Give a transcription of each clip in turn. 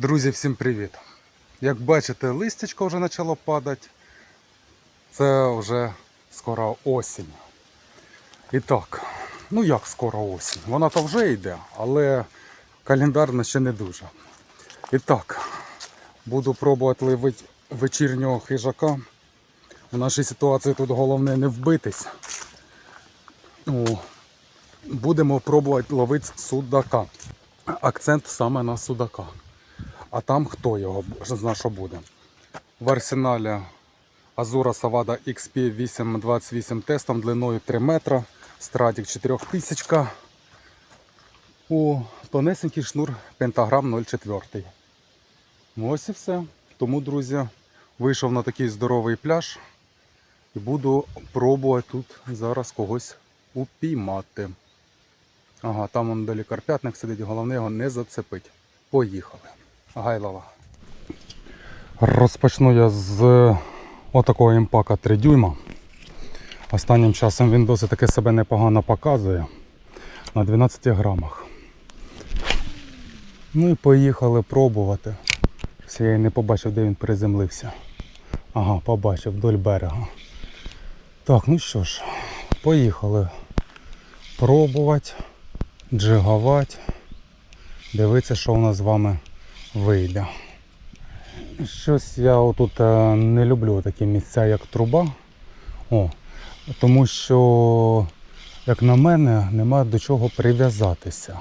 Друзі, всім привіт! Як бачите, листячко вже почало падати. Це вже скоро осінь. І так, ну як скоро осінь? Вона то вже йде, але календарно ще не дуже. І так, буду пробувати ловити вечірнього хижака. У нашій ситуації тут головне не вбитись. Будемо пробувати ловити судака. Акцент саме на судака. А там хто його зна, що буде. В арсеналі Azura Savada XP 828 тестом длиною 3 метра, стратік 4000. О, тонесенький шнур пентаграм 0,4. Ну, Ось і все. Тому, друзі, вийшов на такий здоровий пляж і буду пробувати тут зараз когось упіймати. Ага, там он далі карпятник сидить, головне його не зацепить. Поїхали. Гайлова. Розпочну я з отакого імпака 3 дюйма. Останнім часом він досить таки себе непогано показує на 12 грамах. Ну і поїхали пробувати. Все, я й не побачив, де він приземлився. Ага, побачив вдоль берега. Так, ну що ж, поїхали пробувати, джигувати, дивитися, що у нас з вами вийде. Щось я отут е, не люблю такі місця, як труба. О, тому що, як на мене, нема до чого прив'язатися.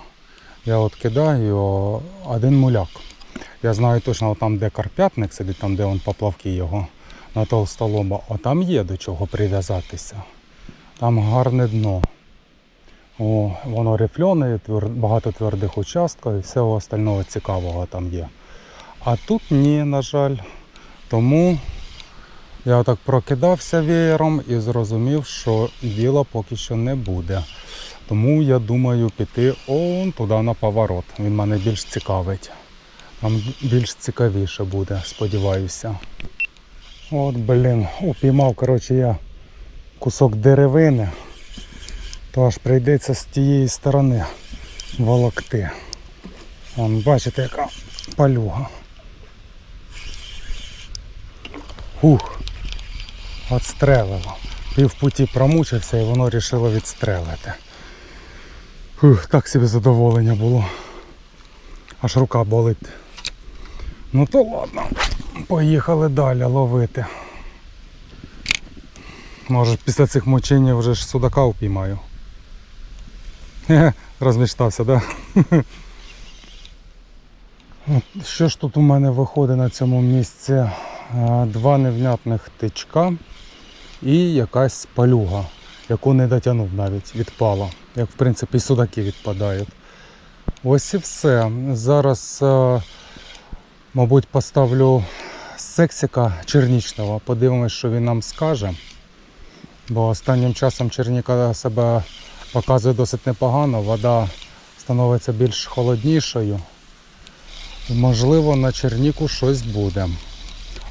Я от кидаю один муляк. Я знаю точно там, де карпятник сидить, там де он поплавки його на толстолоба, а там є до чого прив'язатися. Там гарне дно. О, воно рифльоне, твер- багато твердих участків і всього остального цікавого там є. А тут ні, на жаль. Тому я так прокидався веєром і зрозумів, що діла поки що не буде. Тому я думаю піти он туди на поворот. Він мене більш цікавить. Там більш цікавіше буде, сподіваюся. От, блін, упіймав, коротше, я кусок деревини. То аж прийдеться з тієї сторони волокти. Вон, бачите, яка палюга. Фух, отстрелило. Пів путі промучився і воно вирішило відстрелити. Фух, так собі задоволення було. Аж рука болить. Ну то ладно, поїхали далі ловити. Може після цих мучень вже ж судака упіймаю. Хе-хе, так? Да? Що ж тут у мене виходить на цьому місці? Два невнятних тичка і якась палюга, яку не дотягнув навіть, відпала. Як в принципі і судаки відпадають. Ось і все. Зараз, мабуть, поставлю сексика чернічного. Подивимось, що він нам скаже. Бо останнім часом черніка себе показує досить непогано, вода становиться більш холоднішою. І, Можливо, на черніку щось буде.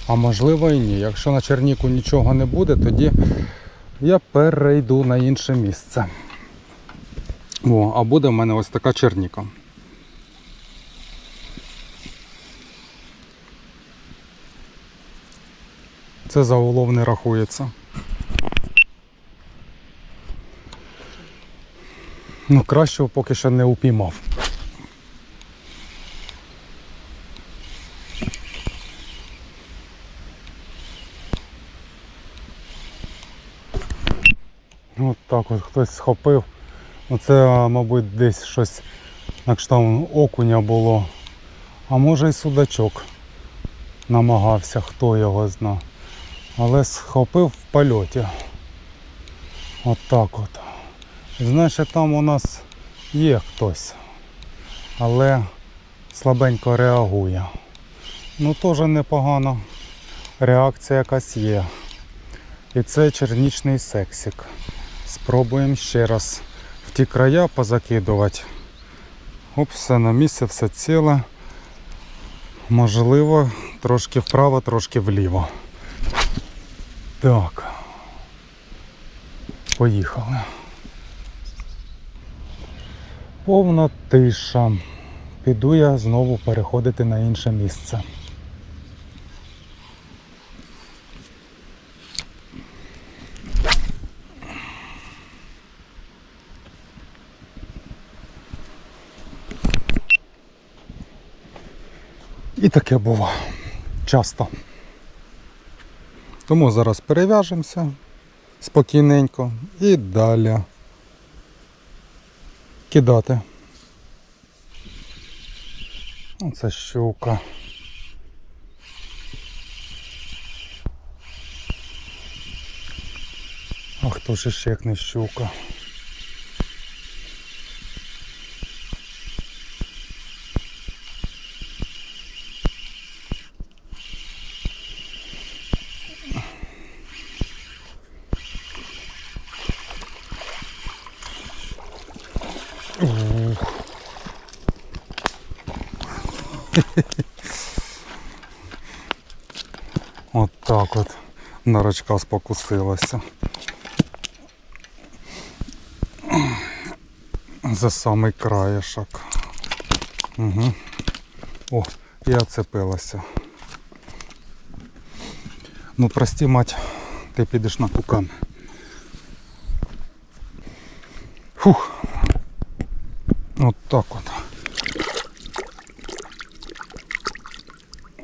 А можливо і ні. Якщо на черніку нічого не буде, тоді я перейду на інше місце. О, а буде в мене ось така черніка. Це за улов не рахується. Ну, кращого поки що не упіймав. От так от хтось схопив. Оце, мабуть, десь щось на кшталт окуня було. А може і судачок намагався, хто його зна. Але схопив в польоті. От так от. Значить там у нас є хтось, але слабенько реагує. Ну теж непогано. Реакція якась є. І це чернічний сексик. Спробуємо ще раз в ті края позакидувати. Оп, все на місці, все ціле. Можливо, трошки вправо, трошки вліво. Так. Поїхали. Повна тиша. піду я знову переходити на інше місце. І таке було часто. Тому зараз перев'яжемося спокійненько і далі кидати. Оце щука. А хто ж ще як не щука? От так от нарочка спокусилася. За самий краєшок. Угу. О, і оцепилася. Ну прости, мать, ти підеш на кукан. Фух. От так от.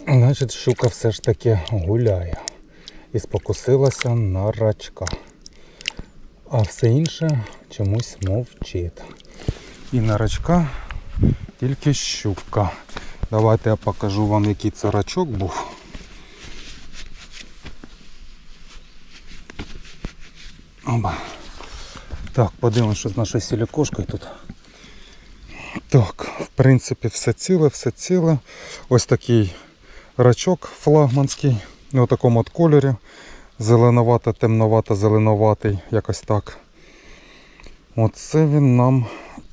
Значить, щука все ж таки гуляє. І спокусилася на рачка. А все інше чомусь мовчить. І на рачка тільки щука. Давайте я покажу вам, який це рачок був. Оба. Так, подивимось, що з нашою сілікошкою тут. Так, в принципі, все ціле, все ціле. Ось такий рачок флагманський, у такому от кольорі. Зеленовато, темновато, зеленуватий, якось так. Оце він нам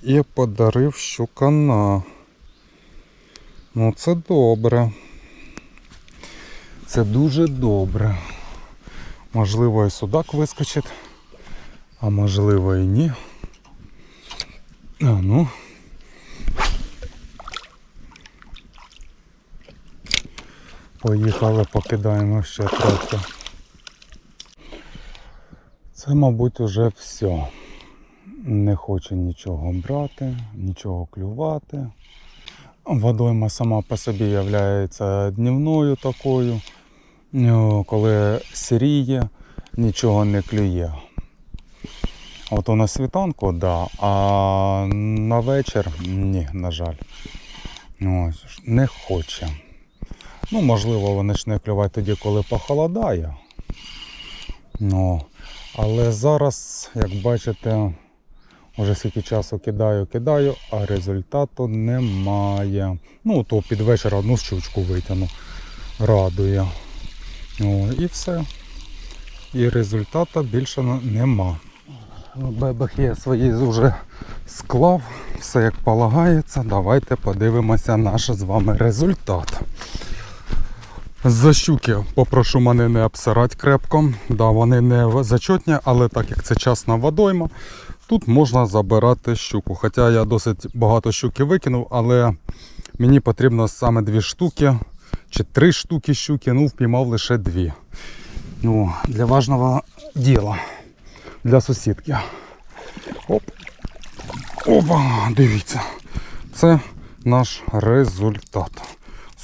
і подарив щукана. Ну це добре. Це дуже добре. Можливо і судак вискочить, а можливо і ні. А ну. Поїхали, покидаємо ще трохи. Це, мабуть, уже все. Не хоче нічого брати, нічого клювати. Водойма сама по собі є днівною такою. Ну, Коли сіріє, нічого не клює. От на світанку, да, а на вечір ні, на жаль. Ось, не хоче. Ну, можливо, вони почне клювати тоді, коли похолодає. Ну, але зараз, як бачите, вже скільки часу кидаю, кидаю, а результату немає. Ну, то під вечір одну щучку витягну. Радує. О, і все. І результату більше нема. Бебах я свої вже склав, все як полагається. Давайте подивимося наш з вами результат. За щуки попрошу мене не обсирати крепко. Да, вони не зачетні, але так як це часна водойма, тут можна забирати щуку. Хоча я досить багато щуки викинув, але мені потрібно саме дві штуки чи три штуки щуки, ну впіймав лише дві. Ну, для важного діла. Для сусідки. Оп. Опа, дивіться. Це наш результат.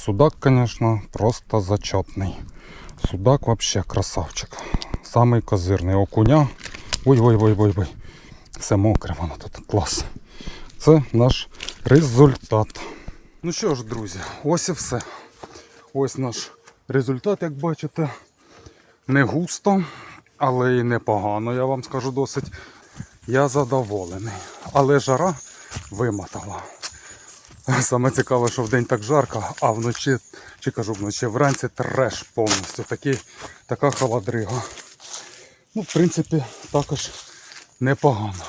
Судак, звісно, просто зачетний. Судак взагалі красавчик. Самий козирний окуня. Ой-ой-ой-ой-ой. Все мокре воно тут. Клас. Це наш результат. Ну що ж, друзі, ось і все. Ось наш результат, як бачите. Не густо, але і непогано, я вам скажу досить. Я задоволений. Але жара вимотала. Саме цікаве, що вдень так жарко, а вночі, чи кажу вночі, вранці треш повністю. Такий, така холодрига. Ну, в принципі, також непогано.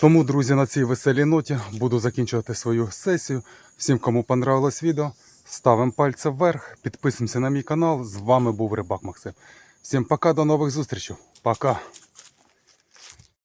Тому, друзі, на цій веселій ноті буду закінчувати свою сесію. Всім, кому понравилось відео, ставимо пальці вверх, підписуємося на мій канал. З вами був Рибак Максим. Всім пока, до нових зустрічей. Пока.